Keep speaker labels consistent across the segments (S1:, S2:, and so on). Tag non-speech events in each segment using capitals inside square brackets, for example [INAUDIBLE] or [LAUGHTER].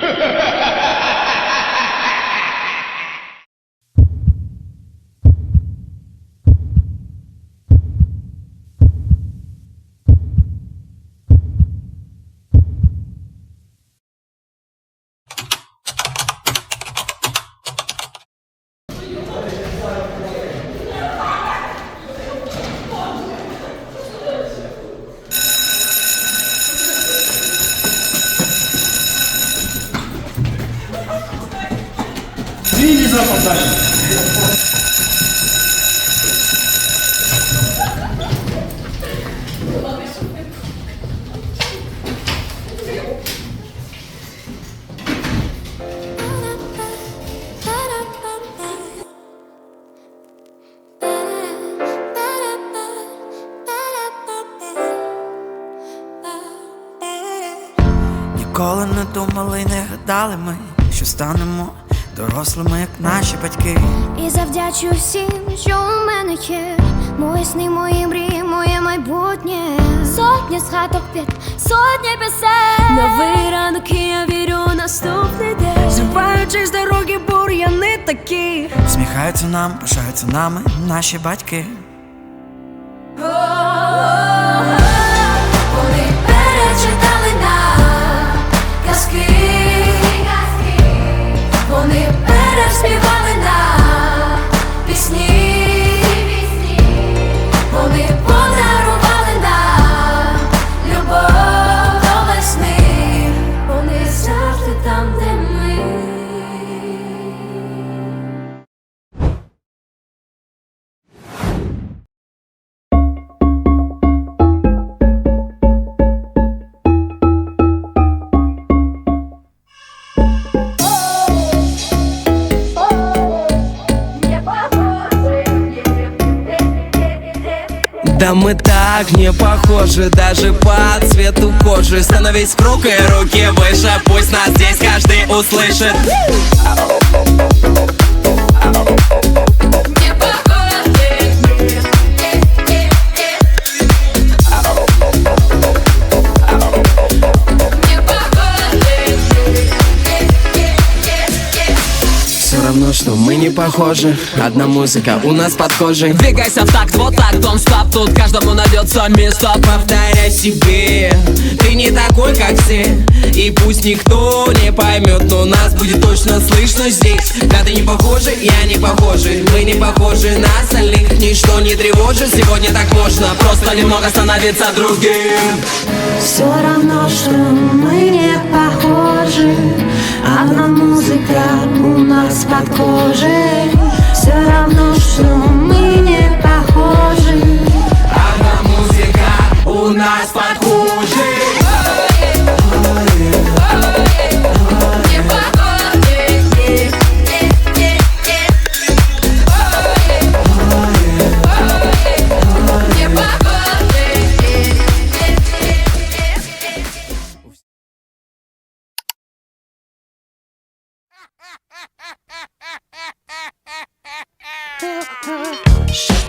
S1: Ha ha ha! Вільні запитання.
S2: Ніколи не думали, не гадали ми, що станемо дорослими, як наші батьки.
S3: І завдячу всім, що у мене є. Мої сни, мої мрії, моє майбутнє. Сотні згадок під сотні пісень. Новий ранок, і я вірю у наступний день.
S4: Зриваючись з дороги, бур'яни такі.
S2: Сміхаються нам, пишаються нами наші батьки.
S3: Вони
S4: так не похожи даже по цвету кожи Становись в круг и руки выше Пусть нас здесь каждый услышит Не похожи. Одна музыка у нас под кожей. Двигайся в такт, вот так, дом стоп Тут каждому найдется место. Повторяй себе. Ты не такой, как все. И пусть никто не поймет Но нас будет точно слышно здесь. Да ты не похожи, я не похожи. Мы не похожи на остальных. Ничто не тревожит, сегодня так можно. Просто немного становиться другим.
S5: Все равно, что мы не похожи Одна музыка у нас под кожей. Все равно, что мы
S6: Shut [LAUGHS] [LAUGHS]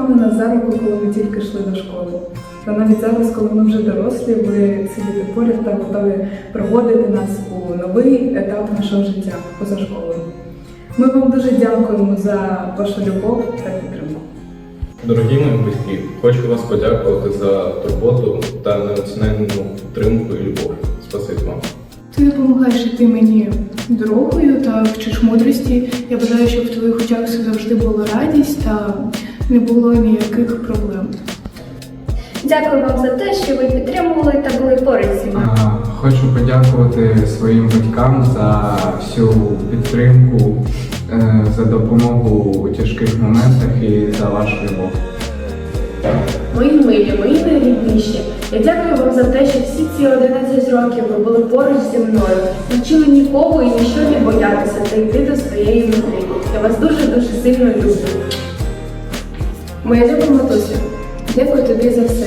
S1: року, коли ми тільки йшли до школи. Та навіть зараз, коли ми вже дорослі, ви сидите поряд та готові проводити нас у новий етап нашого життя поза школою. Ми вам дуже дякуємо за вашу любов та підтримку.
S6: Дорогі мої батьки, хочу вас подякувати за турботу та неоціненну підтримку і любов. Спасибі вам.
S7: Ти допомагаєш іти мені дорогою та вчиш мудрості. Я бажаю, щоб в твоїх очах завжди була радість та не було ніяких проблем.
S8: Дякую вам за те, що ви підтримували та були поруч зі мною.
S9: Хочу подякувати своїм батькам за всю підтримку, е, за допомогу у тяжких моментах і за вашу любов.
S10: Мої милі, мої найрідніші. Я дякую вам за те, що всі ці 11 років ви були поруч зі мною, навчили нікого і ніщо не боятися та йти до своєї мети. Я вас дуже дуже сильно люблю. Моя люба матуся, дякую тобі за все,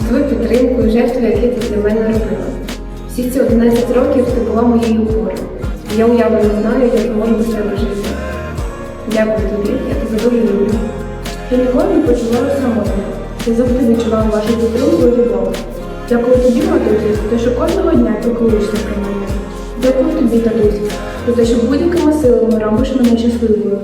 S10: за твою підтримку і жертву, які ти для мене робила. Всі ці 11 років ти була моєю опорою. Я уяви не знаю, як можу без тебе жити. Дякую тобі, я тебе дуже люблю. Я ніколи не почувала самотньо. Я завжди відчувала вашу підтримку і любов. Дякую тобі, матусі, за те, що кожного дня піклуєшся про мене. Дякую тобі, татусі, за те, що будь-якими силами робиш мене щасливою.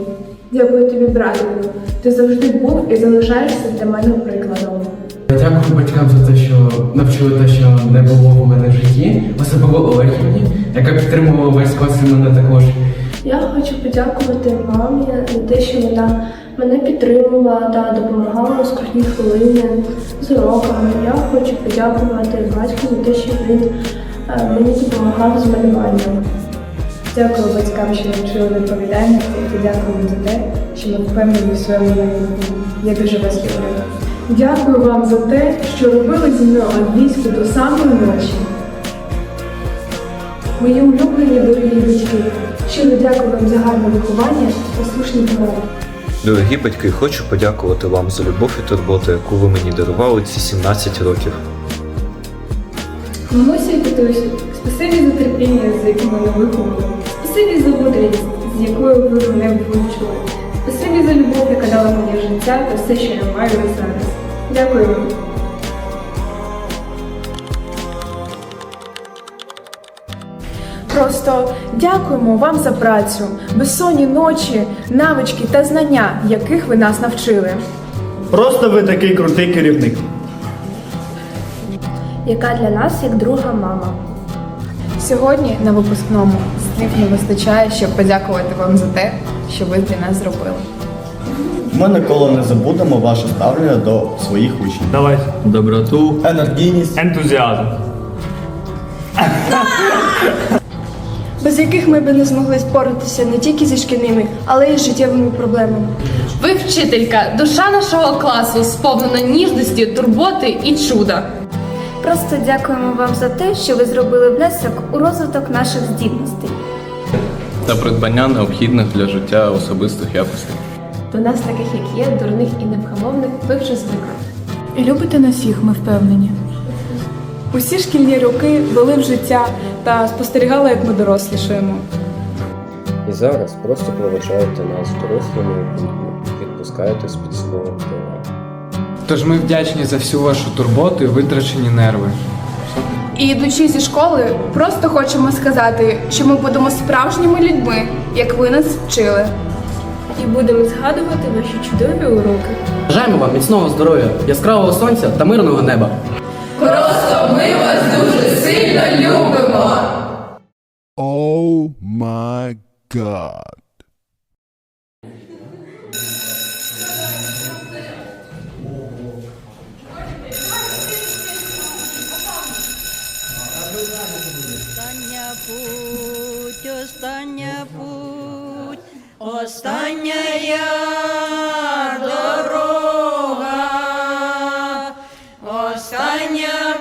S10: Дякую тобі, братику. Ти завжди був і залишаєшся для мене прикладом.
S11: Дякую батькам за те, що навчили те, що не було в мене в житті, особливо Олегівні, яка підтримувала весь клас і мене також.
S10: Я хочу подякувати мамі за те, що вона мене підтримувала та допомагала у скрутні хвилини з уроками. Я хочу подякувати батьку за те, що він е, мені допомагав з малюванням.
S1: Дякую батькам, що навчили відповідальності, і дякую за те, що ми впевнені в своєму майбутньому. Я дуже вас люблю. Дякую вам за те, що робили зі мною англійську до самої ночі. Мої улюблені дорогі батьки, щиро дякую вам за гарне виховання та слушні поради.
S12: Дорогі батьки, хочу подякувати вам за любов і турботу, яку ви мені дарували ці 17 років.
S10: Мамуся і татусю, спасибі за терпіння, з яким мене виховали. Спасибі за мудрість, з якою ви мене вивчили. Спасибі за любов, яка дала мені життя та все, що я маю зараз. Дякую вам.
S7: Просто дякуємо вам за працю, безсонні ночі, навички та знання, яких ви нас навчили.
S13: Просто ви такий крутий керівник.
S8: Яка для нас як друга мама.
S7: Сьогодні на випускному слів не вистачає, щоб подякувати вам за те, що ви для нас зробили.
S13: Ми ніколи не забудемо ваше ставлення до своїх учнів.
S6: Давайте.
S12: Доброту,
S13: Енергійність,
S6: Ентузіазм.
S8: Без яких ми би не змогли споратися не тільки зі шкільними, але й з життєвими проблемами.
S10: Ви вчителька, душа нашого класу, сповнена ніжності, турботи і чуда.
S3: Просто дякуємо вам за те, що ви зробили внесок у розвиток наших здібностей.
S6: Та придбання необхідних для життя особистих якостей.
S10: До нас, таких як є, дурних і невгамовних, ви вже звикли.
S7: І любите нас всіх, ми впевнені.
S1: Усі шкільні роки вели в життя та спостерігали, як ми дорослішаємо.
S14: І зараз просто проведжаєте нас дорослими людьми, відпускаєте з під свого.
S9: Тож ми вдячні за всю вашу турботу і витрачені нерви.
S7: І йдучи зі школи, просто хочемо сказати, що ми будемо справжніми людьми, як ви нас вчили.
S10: І будемо згадувати наші чудові уроки.
S11: Бажаємо вам міцного здоров'я, яскравого сонця та мирного неба.
S15: Просто ми вас
S5: дуже сильно Oh my god. Остання дорога, остання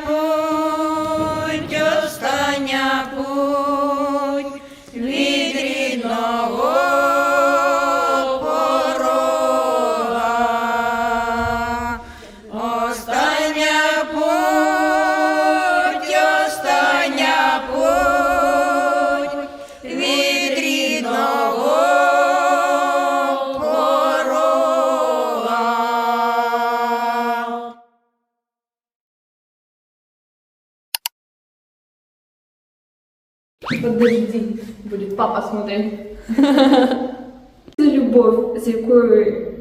S5: Типа,
S10: Подожди, будет папа смотреть. За любовь, за якою.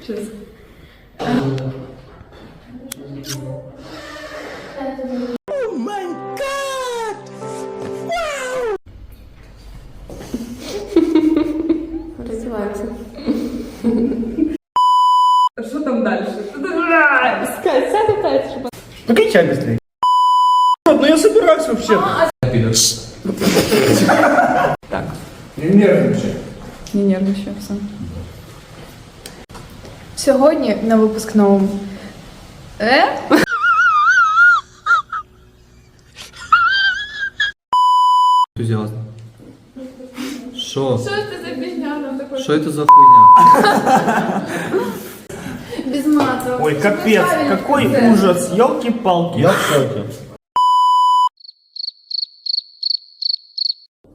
S10: Сейчас.
S16: Развивается. Что там дальше?
S10: Скай,
S13: сядь опять, чтобы... Ну, быстрее.
S16: Не нервничай, все.
S7: Сьогодні на випускному. Е?
S17: Ентузіазм. Що?
S10: Що це за біжняна такой?
S17: Що це за хуйня?
S10: Без мата.
S13: Ой, капец, какой ужас, елки-палки. Я в шоке.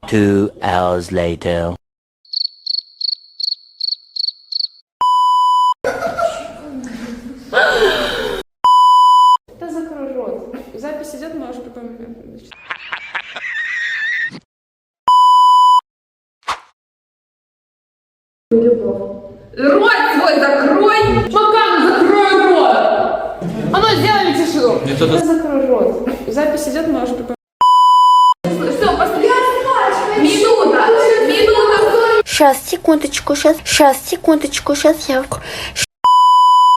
S18: Two hours later.
S10: Да закрой рот. Запись идет, можешь. Любовь. Рот свой закрой! Макан, закрой рот! А ну, сделай тишину! Да закрой рот. Запись идет, можешь в
S12: Сейчас, секундочку, сейчас, сейчас, секундочку, сейчас я...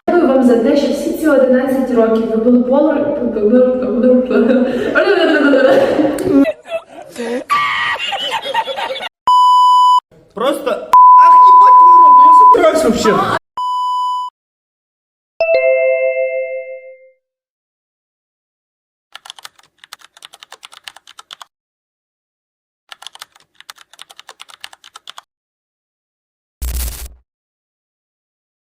S10: Дякую вам за те, що всі ці 11 років ви були поло...